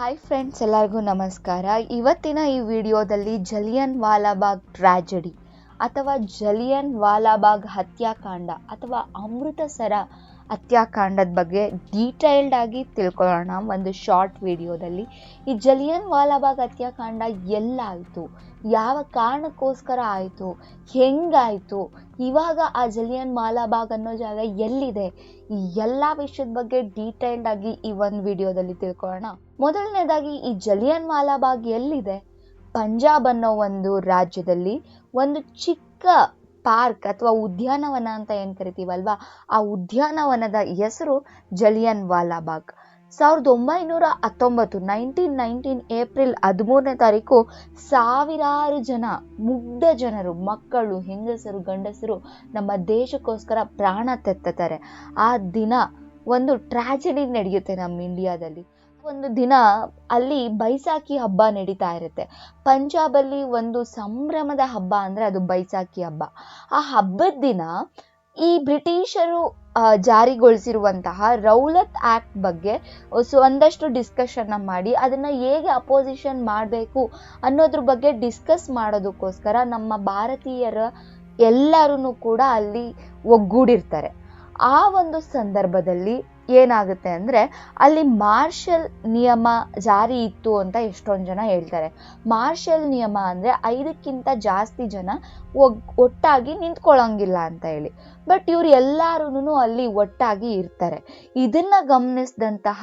Hi friends ಎಲ್ಲರಿಗೂ ನಮಸ್ಕಾರ. ಇವತ್ತಿನ ಈ ವಿಡಿಯೋದಲ್ಲಿ ಜಲಿಯನ್ ವಾಲಾಬಾಗ್ ಟ್ರ್ಯಾಜಡಿ ಅಥವಾ ಜಲಿಯನ್ ವಾಲಾಬಾಗ್ ಹತ್ಯಾಕಾಂಡ ಅಥವಾ ಅಮೃತಸರ ಹತ್ಯಾಕಾಂಡದ ಬಗ್ಗೆ ಡೀಟೇಲ್ಡ್ ಆಗಿ ತಿಳ್ಕೊಳ್ಳೋಣ. ಒಂದು ಶಾರ್ಟ್ ವಿಡಿಯೋದಲ್ಲಿ. ಈ ಜಲಿಯನ್ ವಾಲಾಬಾಗ್ ಹತ್ಯಾಕಾಂಡ ಎಲ್ಲಾಯಿತು ಯಾವ ಕಾರಣಕ್ಕೋಸ್ಕರ ಆಯಿತು? ಹೆಂಗಾಯಿತು? ಇವಾಗ ಆ ಜಲಿಯನ್ ವಾಲಾಬಾಗ್ ಅನ್ನೋ ಜಾಗ ಎಲ್ಲಿದೆ? ಈ ಎಲ್ಲ ವಿಷಯದ ಬಗ್ಗೆ ಡೀಟೈಲ್ಡ್ ಆಗಿ ಈ ಒಂದು ವಿಡಿಯೋದಲ್ಲಿ ತಿಳ್ಕೊಳ್ಳೋಣ. ಮೊದಲನೇದಾಗಿ, ಈ ಜಲಿಯನ್ ವಾಲಾಬಾಗ್ ಎಲ್ಲಿದೆ? ಪಂಜಾಬ್ ಅನ್ನೋ ಒಂದು ರಾಜ್ಯದಲ್ಲಿ ಒಂದು ಚಿಕ್ಕ ಪಾರ್ಕ್ ಅಥವಾ ಉದ್ಯಾನವನ ಅಂತ ಏನು ಕರಿತೀವಲ್ವಾ? ಆ ಉದ್ಯಾನವನದ ಹೆಸರು ಜಲಿಯನ್ ವಾಲಾಬಾಗ್ ಸಾವಿರದ ಒಂಬೈನೂರ ಹತ್ತೊಂಬತ್ತು ನೈನ್ಟೀನ್ ನೈನ್ಟೀನ್ ಏಪ್ರಿಲ್ ಹದಿಮೂರನೇ ತಾರೀಕು ಸಾವಿರಾರು ಜನ, ಮುಗ್ಧ ಜನರು, ಮಕ್ಕಳು, ಹೆಂಗಸರು, ಗಂಡಸರು ನಮ್ಮ ದೇಶಕ್ಕೋಸ್ಕರ ಪ್ರಾಣ ತೆತ್ತತಾರೆ ಆ ದಿನ ಒಂದು ಟ್ರ್ಯಾಜಡಿ ನಡೆಯುತ್ತೆ ನಮ್ಮ ಇಂಡಿಯಾದಲ್ಲಿ ಒಂದು ದಿನ ಅಲ್ಲಿ ಬೈಸಾಖಿ ಹಬ್ಬ ನಡೀತಾ ಇರುತ್ತೆ. ಪಂಜಾಬಲ್ಲಿ ಒಂದು ಸಂಭ್ರಮದ ಹಬ್ಬ ಅಂದರೆ ಅದು ಬೈಸಾಖಿ ಹಬ್ಬ. ಆ ಹಬ್ಬದ ದಿನ ಈ ಬ್ರಿಟಿಷರು ಜಾರಿಗೊಳಿಸಿರುವಂತಹ ರೌಲತ್ ಆ್ಯಕ್ಟ್ ಬಗ್ಗೆ ಒಂದಷ್ಟು ಡಿಸ್ಕಷನ್ನ ಮಾಡಿ, ಅದನ್ನು ಹೇಗೆ ಅಪೋಸಿಷನ್ ಮಾಡಬೇಕು ಅನ್ನೋದ್ರ ಬಗ್ಗೆ ಡಿಸ್ಕಸ್ ಮಾಡೋದಕ್ಕೋಸ್ಕರ ನಮ್ಮ ಭಾರತೀಯರ ಎಲ್ಲರೂ ಕೂಡ ಅಲ್ಲಿ ಒಗ್ಗೂಡಿರ್ತಾರೆ. ಆ ಒಂದು ಸಂದರ್ಭದಲ್ಲಿ ಏನಾಗುತ್ತೆ ಅಂದರೆ ಅಲ್ಲಿ ಮಾರ್ಷಲ್ ನಿಯಮ ಜಾರಿ ಇತ್ತು ಅಂತ ಎಷ್ಟೊಂದು ಜನ ಹೇಳ್ತಾರೆ. ಮಾರ್ಷಲ್ ನಿಯಮ ಅಂದರೆ ಐದಕ್ಕಿಂತ ಜಾಸ್ತಿ ಜನ ಒಟ್ಟಾಗಿ ನಿಂತ್ಕೊಳ್ಳೋಂಗಿಲ್ಲ ಅಂತ ಹೇಳಿ. ಬಟ್ ಇವ್ರು ಎಲ್ಲರೂ ಅಲ್ಲಿ ಒಟ್ಟಾಗಿ ಇರ್ತಾರೆ. ಇದನ್ನ ಗಮನಿಸಿದಂತಹ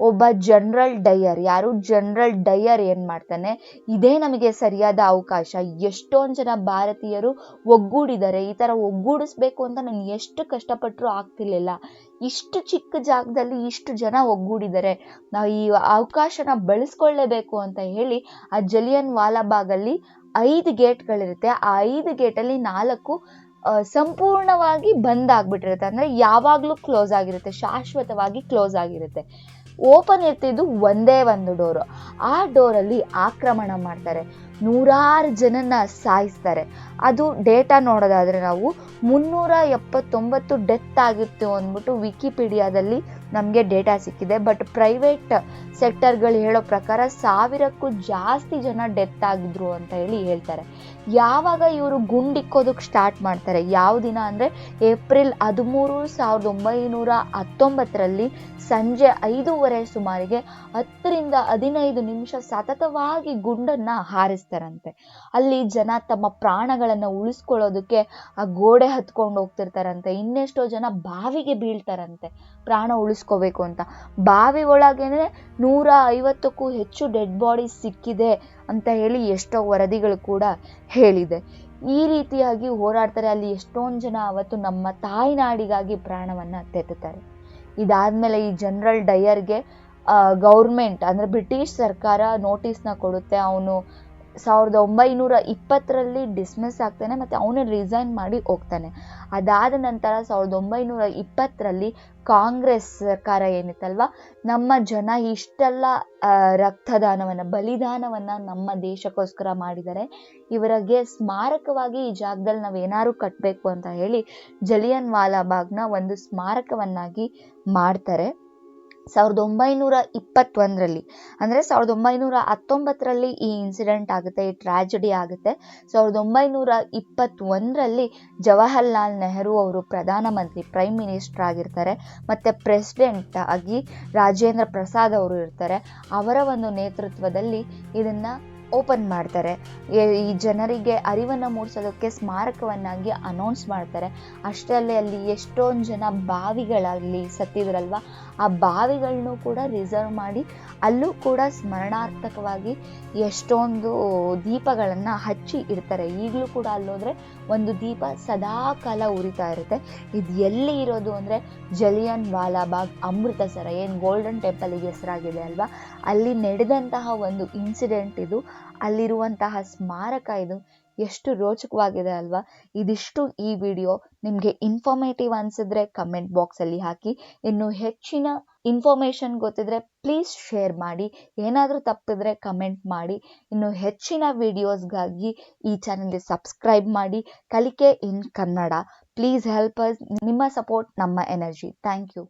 ಒಬ್ಬ ಜನರಲ್ ಡಯರ್, ಯಾರು? ಜನರಲ್ ಡಯರ್ ಏನು ಮಾಡ್ತಾನೆ? ಇದೇ ನಮಗೆ ಸರಿಯಾದ ಅವಕಾಶ. ಎಷ್ಟೊಂದು ಜನ ಭಾರತೀಯರು ಒಗ್ಗೂಡಿದ್ದಾರೆ. ಈ ಥರ ಒಗ್ಗೂಡಿಸ್ಬೇಕು ಅಂತ ನಾನು ಎಷ್ಟು ಕಷ್ಟಪಟ್ಟರು ಆಗ್ತಿರ್ಲಿಲ್ಲ. ಇಷ್ಟು ಚಿಕ್ಕ ಜಾಗದಲ್ಲಿ ಇಷ್ಟು ಜನ ಒಗ್ಗೂಡಿದ್ದಾರೆ ನಾವು ಈ ಅವಕಾಶನ ಬಳಸ್ಕೊಳ್ಳೇಬೇಕು ಅಂತ ಹೇಳಿ ಆ ಜಲಿಯನ್ ವಾಲಾಬಾಗಲ್ಲಿ ಐದು ಗೇಟ್ಗಳಿರುತ್ತೆ. ಆ ಐದು ಗೇಟಲ್ಲಿ ನಾಲ್ಕು ಸಂಪೂರ್ಣವಾಗಿ ಬಂದ್ ಆಗಿಬಿಟ್ಟಿರುತ್ತೆ. ಅಂದರೆ ಯಾವಾಗಲೂ ಕ್ಲೋಸ್ ಆಗಿರುತ್ತೆ. ಶಾಶ್ವತವಾಗಿ ಕ್ಲೋಸ್ ಆಗಿರುತ್ತೆ. ಓಪನ್ ಇರ್ತಿದ್ದು ಒಂದೇ ಒಂದು ಡೋರು. ಆ ಡೋರಲ್ಲಿ ಆಕ್ರಮಣ ಮಾಡ್ತಾರೆ. ನೂರಾರು ಜನನ ಸಾಯಿಸ್ತಾರೆ. ಅದು ಡೇಟಾ ನೋಡೋದಾದರೆ ನಾವು ಮುನ್ನೂರ ಎಪ್ಪತ್ತೊಂಬತ್ತು ಡೆತ್ ಆಗಿತ್ತು ಅಂದ್ಬಿಟ್ಟು ವಿಕಿಪೀಡಿಯಾದಲ್ಲಿ ನಮಗೆ ಡೇಟಾ ಸಿಕ್ಕಿದೆ. ಬಟ್ ಪ್ರೈವೇಟ್ ಸೆಕ್ಟರ್ಗಳು ಹೇಳೋ ಪ್ರಕಾರ ಸಾವಿರಕ್ಕೂ ಜಾಸ್ತಿ ಜನ ಡೆತ್ ಆಗಿದ್ರು ಅಂತ ಹೇಳಿ ಹೇಳ್ತಾರೆ. ಯಾವಾಗ ಇವರು ಗುಂಡಿಕ್ಕೋದಕ್ಕೆ ಸ್ಟಾರ್ಟ್ ಮಾಡ್ತಾರೆ? ಯಾವ ದಿನ ಅಂದರೆ ಏಪ್ರಿಲ್ ಹದಿಮೂರು ಸಾವಿರದ ಒಂಬೈನೂರ ಹತ್ತೊಂಬತ್ತರಲ್ಲಿ ಸಂಜೆ ಐದೂವರೆ ಸುಮಾರಿಗೆ ಹತ್ತರಿಂದ ಹದಿನೈದು ನಿಮಿಷ ಸತತವಾಗಿ ಗುಂಡನ್ನು ಹಾರಿಸ್ತಾರಂತೆ. ಅಲ್ಲಿ ಜನ ತಮ್ಮ ಪ್ರಾಣಗಳನ್ನು ಉಳಿಸ್ಕೊಳ್ಳೋದಕ್ಕೆ ಆ ಗೋಡೆ ಹತ್ಕೊಂಡು ಹೋಗ್ತಿರ್ತಾರಂತೆ. ಇನ್ನೆಷ್ಟೋ ಜನ ಬಾವಿಗೆ ಬೀಳ್ತಾರಂತೆ. ಪ್ರಾಣ ಉಳಿಸ್ಕೋಬೇಕು ಅಂತ. ಬಾವಿ ಒಳಗೇನೆ ನೂರ ಐವತ್ತಕ್ಕೂ ಹೆಚ್ಚು ಡೆಡ್ ಬಾಡಿ ಸಿಕ್ಕಿದೆ ಅಂತ ಹೇಳಿ ಎಷ್ಟೋ ವರದಿಗಳು ಕೂಡ ಹೇಳಿದೆ. ಈ ರೀತಿಯಾಗಿ ಹೋರಾಡ್ತಾರೆ, ಅಲ್ಲಿ ಎಷ್ಟೊಂದು ಜನ ಅವತ್ತು ನಮ್ಮ ತಾಯ್ನಾಡಿಗಾಗಿ ಪ್ರಾಣವನ್ನು ತೆತ್ತುತ್ತಾರೆ. ಇದಾದ್ಮೇಲೆ ಈ ಜನರಲ್ ಡಯರ್ಗೆ ಗೌರ್ಮೆಂಟ್ ಅಂದರೆ ಬ್ರಿಟಿಷ್ ಸರ್ಕಾರ ನೋಟಿಸ್ನ ಕೊಡುತ್ತೆ, ಅವನು ಸಾವಿರದ ಒಂಬೈನೂರ ಇಪ್ಪತ್ತರಲ್ಲಿ ಡಿಸ್ಮಿಸ್ ಆಗ್ತಾನೆ ಮತ್ತು ಅವನು ರಿಸೈನ್ ಮಾಡಿ ಹೋಗ್ತಾನೆ. ಅದಾದ ನಂತರ ಸಾವಿರದ ಒಂಬೈನೂರ ಇಪ್ಪತ್ತರಲ್ಲಿ ಕಾಂಗ್ರೆಸ್ ಸರ್ಕಾರ ಏನಿತ್ತಲ್ವ? ನಮ್ಮ ಜನ ಇಷ್ಟೆಲ್ಲ ರಕ್ತದಾನವನ್ನು, ಬಲಿದಾನವನ್ನು ನಮ್ಮ ದೇಶಕ್ಕೋಸ್ಕರ ಮಾಡಿದ್ದಾರೆ ಇವರಿಗೆ ಸ್ಮಾರಕವಾಗಿ ಈ ಜಾಗದಲ್ಲಿ ನಾವು ಏನಾದ್ರು ಕಟ್ಟಬೇಕು ಅಂತ ಹೇಳಿ ಜಲಿಯನ್ ವಾಲಾಬಾಗ್ನ ಒಂದು ಸ್ಮಾರಕವನ್ನಾಗಿ ಮಾಡ್ತಾರೆ. ಸಾವಿರದ ಒಂಬೈನೂರ ಇಪ್ಪತ್ತೊಂದರಲ್ಲಿ. ಅಂದರೆ ಸಾವಿರದ ಒಂಬೈನೂರ ಹತ್ತೊಂಬತ್ತರಲ್ಲಿ ಈ ಇನ್ಸಿಡೆಂಟ್ ಆಗುತ್ತೆ, ಈ ಟ್ರ್ಯಾಜಡಿ ಆಗುತ್ತೆ. ಸಾವಿರದ ಒಂಬೈನೂರ ಇಪ್ಪತ್ತೊಂದರಲ್ಲಿ ಜವಾಹರ್ಲಾಲ್ ನೆಹರು ಅವರು ಪ್ರಧಾನಮಂತ್ರಿ ಪ್ರೈಮ್ ಮಿನಿಸ್ಟರ್ ಆಗಿರ್ತಾರೆ, ಮತ್ತು ಪ್ರೆಸಿಡೆಂಟ್ ಆಗಿ ರಾಜೇಂದ್ರ ಪ್ರಸಾದ್ ಅವರು ಇರ್ತಾರೆ. ಅವರ ಒಂದು ನೇತೃತ್ವದಲ್ಲಿ ಇದನ್ನು ಓಪನ್ ಮಾಡ್ತಾರೆ. ಈ ಜನರಿಗೆ ಅರಿವನ್ನು ಮೂಡಿಸೋದಕ್ಕೆ ಸ್ಮಾರಕವನ್ನಾಗಿ ಅನೌನ್ಸ್ ಮಾಡ್ತಾರೆ. ಅಷ್ಟರಲ್ಲೇ ಅಲ್ಲಿ ಎಷ್ಟೊಂದು ಜನ ಬಾವಿಗಳಲ್ಲಿ ಸತ್ತಿದ್ರಲ್ವ, ಆ ಬಾವಿಗಳನ್ನೂ ಕೂಡ ರಿಸರ್ವ್ ಮಾಡಿ ಅಲ್ಲೂ ಕೂಡ ಸ್ಮರಣಾರ್ಥಕವಾಗಿ ಎಷ್ಟೊಂದು ದೀಪಗಳನ್ನು ಹಚ್ಚಿ ಇಡ್ತಾರೆ. ಈಗಲೂ ಕೂಡ ಅಲ್ಲೋದ್ರೆ ಒಂದು ದೀಪ ಸದಾ ಕಾಲ ಉರಿತಾ ಇರುತ್ತೆ. ಇದು ಎಲ್ಲಿ ಇರೋದು ಅಂದರೆ ಜಲಿಯನ್ ವಾಲಾಬಾಗ್ ಅಮೃತಸರ, ಏನು ಗೋಲ್ಡನ್ ಟೆಂಪಲಿಗೆ ಹೆಸರಾಗಿದೆ ಅಲ್ವಾ? ಅಲ್ಲಿ ನಡೆದಂತಹ ಒಂದು ಇನ್ಸಿಡೆಂಟ್ ಇದು. ಅಲ್ಲಿರುವಂತಹ ಸ್ಮಾರಕ ಇದು. ಎಷ್ಟು ರೋಚಕವಾಗಿದೆ ಅಲ್ವಾ? ಇದಿಷ್ಟು ಈ ವಿಡಿಯೋ. ನಿಮಗೆ ಇನ್ಫಾರ್ಮೇಟಿವ್ ಅನಿಸಿದ್ರೆ ಕಮೆಂಟ್ ಬಾಕ್ಸಲ್ಲಿ ಹಾಕಿ. ಇನ್ನು ಹೆಚ್ಚಿನ ಇನ್ಫಾರ್ಮೇಷನ್ ಗೊತ್ತಿದ್ರೆ ಪ್ಲೀಸ್ ಶೇರ್ ಮಾಡಿ. ಏನಾದರೂ ತಪ್ಪಿದ್ರೆ ಕಮೆಂಟ್ ಮಾಡಿ. ಇನ್ನು ಹೆಚ್ಚಿನ ವಿಡಿಯೋಸ್ಗಾಗಿ ಈ ಚಾನಲ್ಗೆ ಸಬ್ಸ್ಕ್ರೈಬ್ ಮಾಡಿ. ಕಲಿಕೆ in Kannada please help us ನಿಮ್ಮ ಸಪೋರ್ಟ್ ನಮ್ಮ ಎನರ್ಜಿ ಥ್ಯಾಂಕ್ ಯು